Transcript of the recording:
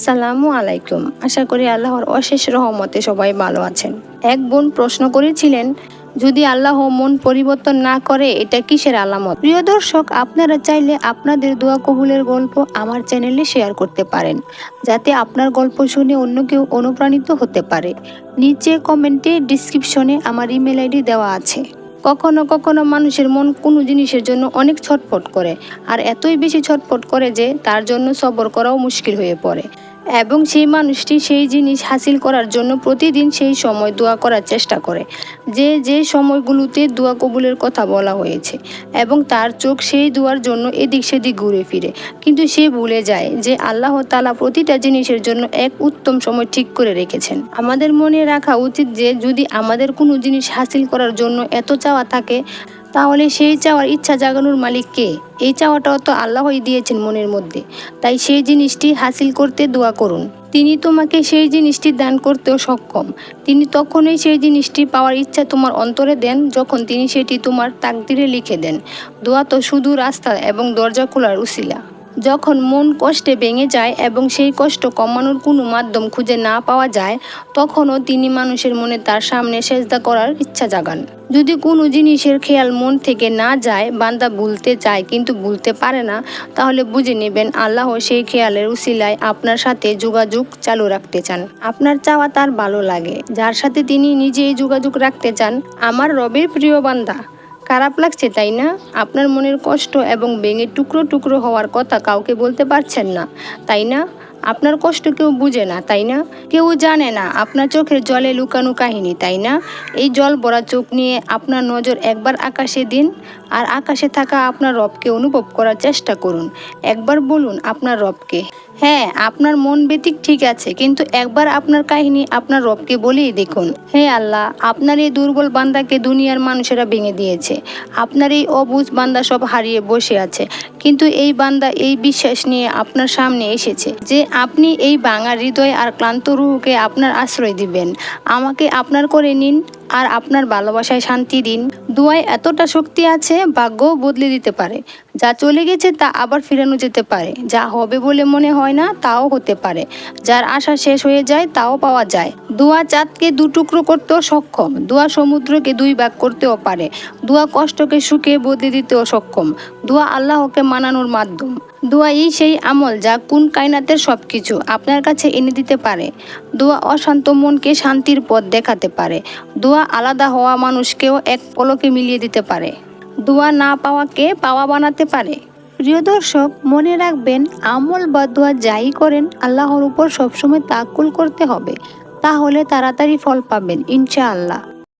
আসসালামু আলাইকুম। আশা করি আল্লাহর অশেষ রহমতে সবাই ভালো আছেন। এক বোন প্রশ্ন করেছিলেন, যদি আল্লাহ মন পরিবর্তন না করে, এটা কিসের আলামত? প্রিয় দর্শক, আপনারা চাইলে আপনাদের দোয়া কবুলের গল্প আমার চ্যানেলে শেয়ার করতে পারেন, যাতে আপনার গল্প শুনে অন্য কেউ অনুপ্রাণিত হতে পারে। নিচে কমেন্টে ডিসক্রিপশনে আমার ইমেল আইডি দেওয়া আছে। কখনো কখনো মানুষের মন কোনো জিনিসের জন্য অনেক ছটফট করে, আর এতই বেশি ছটফট করে যে তার জন্য সবর করাও মুশকিল হয়ে পড়ে। এবং সেই মানুষটি সেই জিনিস হাসিল করার জন্য প্রতিদিন সেই সময় দোয়া করার চেষ্টা করে। যে যে সময়গুলোতে দোয়া কবুলের কথা বলা হয়েছে এবং তার চোখ সেই দোয়ার জন্য এদিক সেদিক ঘুরে ফিরে। কিন্তু সে ভুলে যায় যে আল্লাহ তালা প্রতিটা জিনিসের জন্য এক উত্তম সময় ঠিক করে রেখেছেন। আমাদের মনে রাখা উচিত যে, যদি আমাদের কোনো জিনিস হাসিল করার জন্য এত চাওয়া থাকে তাহলে সেই চাওয়ার ইচ্ছা জাগানোর মালিক কে? এই চাওয়াটাও তো আল্লাহই দিয়েছেন মনের মধ্যে। তাই সেই জিনিসটি হাসিল করতে দোয়া করুন। তিনি তোমাকে সেই জিনিসটি দান করতেও সক্ষম। তিনি তখনই সেই জিনিসটি পাওয়ার ইচ্ছা তোমার অন্তরে দেন, যখন তিনি সেটি তোমার তাকদিরে লিখে দেন। দোয়া তো শুধু রাস্তা এবং দরজা খোলার উসিলা। যখন মন কষ্টে ভেঙে যায় এবং সেই কষ্ট কমানোর কোনো মাধ্যম খুঁজে না পাওয়া যায়, তখনও তিনি মানুষের মনে তার সামনে সেজদা করার ইচ্ছা জাগান। যদি কোনো জিনিসের খেয়াল মন থেকে না যায়, বান্দা ভুলতে চায় কিন্তু ভুলতে পারে না, তাহলে বুঝে নেবেন আল্লাহ সেই খেয়ালের উসিলায় আপনার সাথে যোগাযোগ চালু রাখতে চান। আপনার চাওয়া তার ভালো লাগে, যার সাথে তিনি নিজেই যোগাযোগ রাখতে চান। আমার রবের প্রিয় বান্দা খারাপ লাগছে, তাই না? আপনার মনের কষ্ট এবং ভেঙে টুকরো টুকরো হওয়ার কথা কাউকে বলতে পারছেন না, তাই না? আপনার কষ্ট কেউ বুঝে না, তাই না? কেউ জানে না, আপনার চোখের জলে লুকানো কাহিনী, তাই না? এই জল ভরা চোখ নিয়ে আপনার নজর একবার আকাশে দিন, আর আকাশে থাকা আপনার রবকে অনুভব করার চেষ্টা করুন। একবার বলুন আপনার রবকে। হ্যাঁ আপনার মন ব্যতিক ঠিক আছে, কিন্তু একবার আপনার কাহিনী আপনার রবকে বলেই দেখুন। হে আল্লাহ, আপনার এই দুর্বল বান্দাকে দুনিয়ার মানুষেরা ভেঙে দিয়েছে। আপনার এই অবুজ বান্দা সব হারিয়ে বসে আছে, কিন্তু এই বান্দা এই বিশ্বাস নিয়ে আপনার সামনে এসেছে যে আপনি এই ভাঙা হৃদয় আর ক্লান্ত রুহকে আপনার আশ্রয় দিবেন। আমাকে আপনার করে নিন আর আপনার ভালোবাসায় শান্তি দিন। দুয়ায় এতটা শক্তি আছে, ভাগ্যও বদলে দিতে পারে। যা চলে গেছে তা আবার ফিরানো যেতে পারে। যা হবে বলে মনে হয় না, তাও হতে পারে। যার আশা শেষ হয়ে যায়, তাও পাওয়া যায়। দোয়া চাঁদকে দু টুকরো করতেও সক্ষম। দোয়া সমুদ্রকে দুই ভাগ করতেও পারে। দোয়া কষ্টকে সুখে বদলে দিতেও সক্ষম। দোয়া আল্লাহকে মানানোর মাধ্যম। দোয়াই সেই আমল যা কোন কায়নাতের সব কিছু আপনার কাছে এনে দিতে পারে। দোয়া অশান্ত মনকে শান্তির পথ দেখাতে পারে। দোয়া আলাদা হওয়া মানুষকেও এক পলকে মিলিয়ে দিতে পারে। দোয়া না পাওয়াকে পাওয়া বানাতে পারে। প্রিয় দর্শক, মনে রাখবেন, আমল বা দোয়া যাই করেন, আল্লাহর উপর সবসময় তাকুল করতে হবে। তাহলে তাড়াতাড়ি ফল পাবেন, ইনশাআল্লাহ।